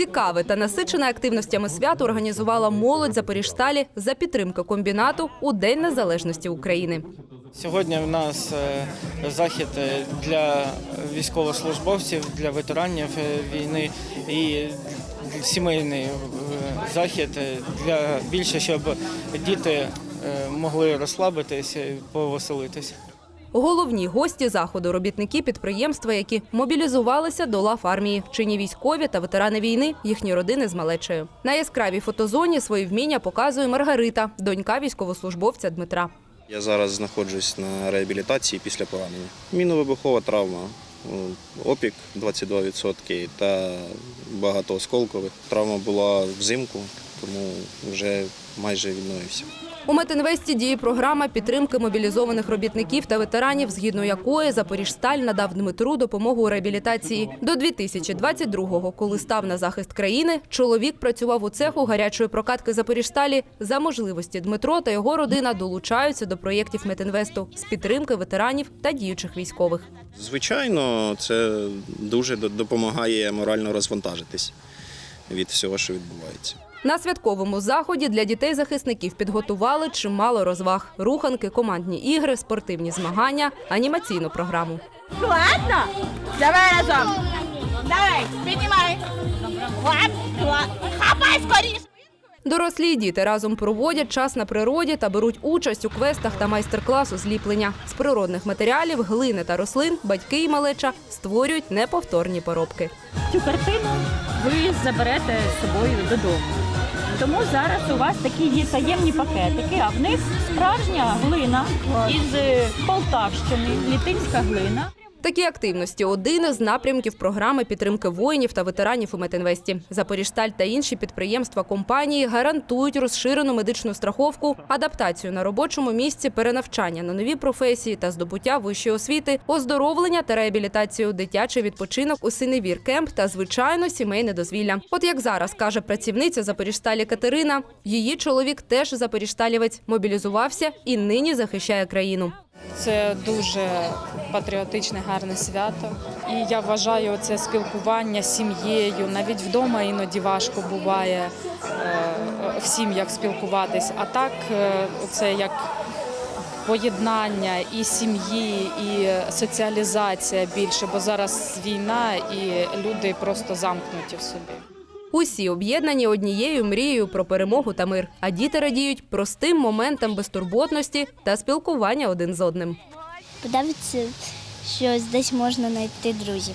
Цікаве та насичене активностями свято організувала молодь Запоріжсталі за підтримки комбінату у День Незалежності України. Сьогодні в нас е, захід е, для військовослужбовців, для ветеранів е, війни і сімейний захід для більше, щоб діти могли розслабитися і повеселитися. Головні гості заходу робітники підприємства, які мобілізувалися до лав армії, чинні військові та ветерани війни, їхні родини з малечею. На яскравій фотозоні свої вміння показує Маргарита, донька військовослужбовця Дмитра. Я зараз знаходжусь на реабілітації після поранення. Міновибухова травма, опік 22% та багато осколкових. Травма була взимку, тому вже майже відновився. У Метинвесті діє програма підтримки мобілізованих робітників та ветеранів, згідно якої Запоріжсталь надав Дмитру допомогу у реабілітації. До 2022-го, коли став на захист країни, чоловік працював у цеху гарячої прокатки Запоріжсталі. За можливості Дмитро та його родина долучаються до проєктів Метинвесту з підтримки ветеранів та діючих військових. Звичайно, це дуже допомагає морально розвантажитись від всього, що відбувається. На святковому заході для дітей-захисників підготували чимало розваг: руханки, командні ігри, спортивні змагання, анімаційну програму. Ладно? Давай разом. Давай, піднімай. Хапай скоріше. Дорослі діти разом проводять час на природі та беруть участь у квестах та майстер-класу зліплення. З природних матеріалів, глини та рослин батьки і малеча створюють неповторні поробки. цю картину ви заберете з собою додому. Тому зараз у вас такі є таємні пакетики, а в них справжня глина із Полтавщини, літинська глина. Такі активності один із напрямків програми підтримки воїнів та ветеранів у Метинвесті. Запоріжсталь та інші підприємства компанії гарантують розширену медичну страховку, адаптацію на робочому місці, перенавчання на нові професії та здобуття вищої освіти, оздоровлення та реабілітацію, дитячий відпочинок у синевір кемп та звичайно сімейне дозвілля. От як зараз каже працівниця Запоріжсталі Катерина, її чоловік теж запоріжсталівець, мобілізувався і нині захищає країну. Це дуже патріотичне, гарне свято. І я вважаю це спілкування з сім'єю. Навіть вдома іноді важко буває е, в сім'ях спілкуватись. А так, е, це як поєднання і сім'ї, і соціалізація більше, бо зараз війна і люди просто замкнуті в собі. Усі об'єднані однією мрією про перемогу та мир, а діти радіють простим моментам безтурботності та спілкування один з одним. Подобається, що десь можна знайти друзів.